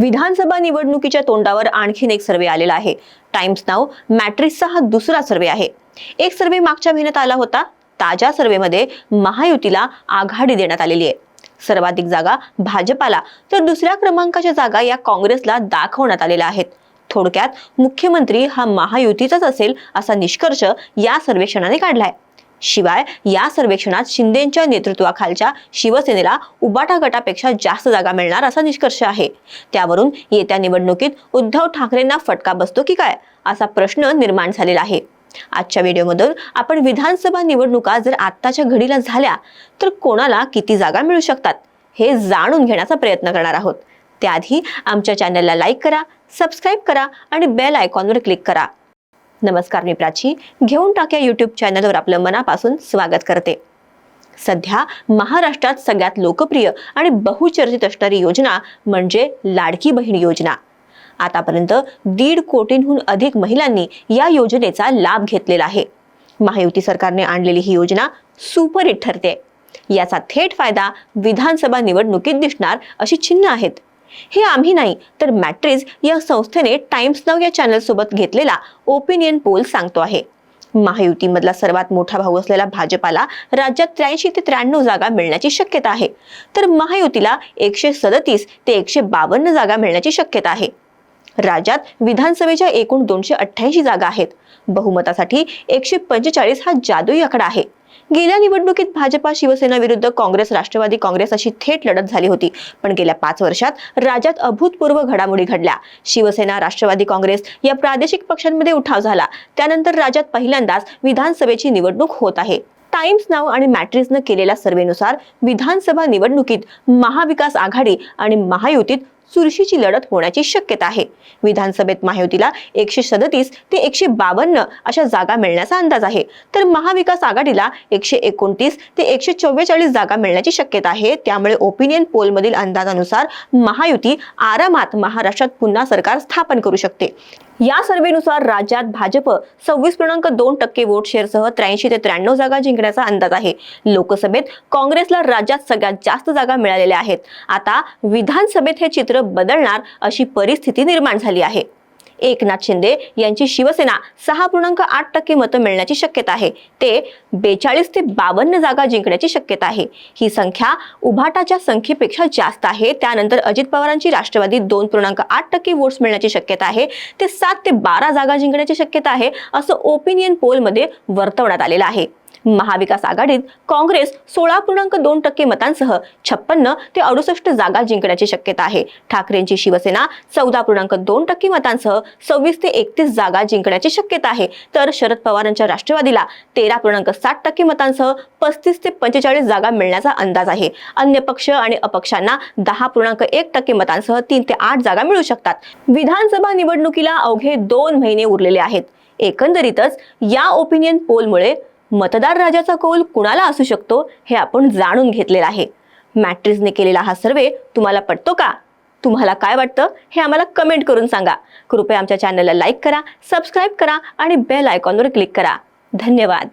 विधानसभा निवडणुकीच्या तोंडावर आणखीन एक सर्वे आलेला आहे. टाइम्स नाव मॅट्रिक्सचा हा दुसरा सर्वे आहे. एक सर्वे मागच्या महिन्यात आला होता. ताज्या सर्वेमध्ये महायुतीला आघाडी देण्यात आलेली आहे. सर्वाधिक जागा भाजपाला तर दुसऱ्या क्रमांकाच्या जागा या काँग्रेसला दाखवण्यात आलेल्या आहेत. थोडक्यात मुख्यमंत्री हा महायुतीचाच असेल असा निष्कर्ष या सर्वेक्षणाने काढलाय. शिवाय या सर्वेक्षणात शिंदेच्या नेतृत्वाखालच्या शिवसेनेला उबाटा गटापेक्षा जास्त जागा मिळणार असा निष्कर्ष आहे. त्यावरून येत्या निवडणुकीत उद्धव ठाकरेंना फटका बसतो की काय? असा प्रश्न निर्माण झालेला आहे. आजच्या व्हिडिओमधून आपण विधानसभा निवडणुका जर आत्ताच्या घडीला झाल्या तर कोणाला किती जागा मिळू शकतात? हे जाणून घेण्याचा प्रयत्न करणार आहोत. त्याआधी आमच्या चॅनलला लाईक करा सबस्क्राईब करा आणि बेल आयकॉनवर क्लिक करा. नमस्कार मी प्राची. घेऊन टाक्या युट्यूब चॅनलवर आपलं मनापासून स्वागत करते. सध्या महाराष्ट्रात सगळ्यात लोकप्रिय आणि बहुचर्चित असणारी योजना म्हणजे लाडकी बहीण योजना. आतापर्यंत दीड कोटींहून अधिक महिलांनी या योजनेचा लाभ घेतलेला आहे. महायुती सरकारने आणलेली ही योजना सुपरहिट ठरते. याचा थेट फायदा विधानसभा निवडणुकीत दिसणार अशी चिन्ह आहेत. हे आम्ही नाही तर मॅट्रिज या संस्थेने टाइम्स नाव या चॅनलसोबत घेतलेला ओपिनियन पोल सांगतो आहे. महायुतीमधला सर्वात मोठा भाऊ असलेला भाजपाला राज्यात त्र्याऐंशी ते त्र्याण्णव जागा मिळण्याची शक्यता आहे. तर महायुतीला एकशे सदतीस ते एकशे बावन्न जागा मिळण्याची शक्यता आहे. राज्यात विधानसभेच्या एकूण दोनशे अठ्ठ्याऐंशी जागा आहेत. बहुमतासाठी एकशे पंचेचाळीस हा जादुई आकडा आहे. गेल्या निवडणुकीत भाजपा शिवसेना विरुद्ध काँग्रेस राष्ट्रवादी काँग्रेस अशी थेट लढत झाली होती. पण गेल्या पाच वर्षात राज्यात अभूतपूर्व घडामोडी घडल्या. शिवसेना राष्ट्रवादी काँग्रेस या प्रादेशिक पक्षांमध्ये उठाव झाला. त्यानंतर राज्यात पहिल्यांदाच विधानसभेची निवडणूक होत आहे. टाइम्स नाव आणि मॅट्रिक्सनं केलेल्या सर्वेनुसार विधानसभा निवडणुकीत महाविकास आघाडी आणि महायुतीत चुरशीची लढत होण्याची शक्यता आहे. विधानसभेत महायुतीला एकशे सदतीस ते एकशे बावन्न अशा जागा मिळण्याचा अंदाज आहे. तर महाविकास आघाडीला एकशे एकोणतीस ते एकशे चव्वेचाळीस जागा मिळण्याची शक्यता आहे. त्यामुळे ओपिनियन पोलमधील अंदाजानुसार महायुती आरामात महाराष्ट्रात पुन्हा सरकार स्थापन करू शकते. या सर्वेनुसार राज्यात भाजप सव्वीस पूर्णांक दोन टक्के वोट शेअरसह त्र्याऐंशी ते त्र्याण्णव जागा जिंकण्याचा अंदाज आहे. लोकसभेत काँग्रेसला राज्यात सगळ्यात जास्त जागा मिळालेल्या आहेत. आता विधानसभेत हे चित्र चित्र बदलणार अशी परिस्थिती निर्माण झाली आहे. एकनाथ शिंदे यांची शिवसेना सहा पूर्णांक आठ टक्के मतं मिळण्याची शक्यता आहे. ते बेचाळीस ते बावन्न जागा जिंकण्याची शक्यता आहे. ही संख्या उभाटाच्या संख्येपेक्षा जास्त आहे. त्यानंतर अजित पवारांची राष्ट्रवादी दोन पूर्णांक आठ टक्के वोट्स मिळण्याची शक्यता आहे. ते सात ते बारा जागा जिंकण्याची शक्यता आहे असं ओपिनियन पोलमध्ये वर्तवण्यात आलेलं आहे. महाविकास आघाडीत काँग्रेस सोळा पूर्णांक दोन टक्के मतांसह छप्पन्न ते अडुसष्ट जागा जिंकण्याची शक्यता आहे. ठाकरेंची शिवसेना चौदा पूर्णांक दोन टक्के मतांसह सव्वीस ते एकतीस जागा जिंकण्याची शक्यता आहे. तर शरद पवारांच्या राष्ट्रवादीला तेरा पूर्णांक साठ टक्के मतांसह पस्तीस ते पंचेचाळीस जागा मिळण्याचा अंदाज आहे. अन्य पक्ष आणि अपक्षांना दहा पूर्णांक एक टक्के मतांसह तीन ते आठ जागा मिळू शकतात. विधानसभा निवडणुकीला अवघे दोन महिने उरलेले आहेत. एकंदरीतच या ओपिनियन पोलमुळे मतदार राजाचा कौल कुणाला असू शकतो हे आपण जाणून घेतलेलं आहे. मॅट्रिक्सने केलेला हा सर्वे तुम्हाला पटतो का? तुम्हाला काय वाटतं हे आम्हाला कमेंट करून सांगा. कृपया आमच्या चॅनलला लाईक करा सबस्क्राईब करा आणि बेल आयकॉनवर क्लिक करा. धन्यवाद.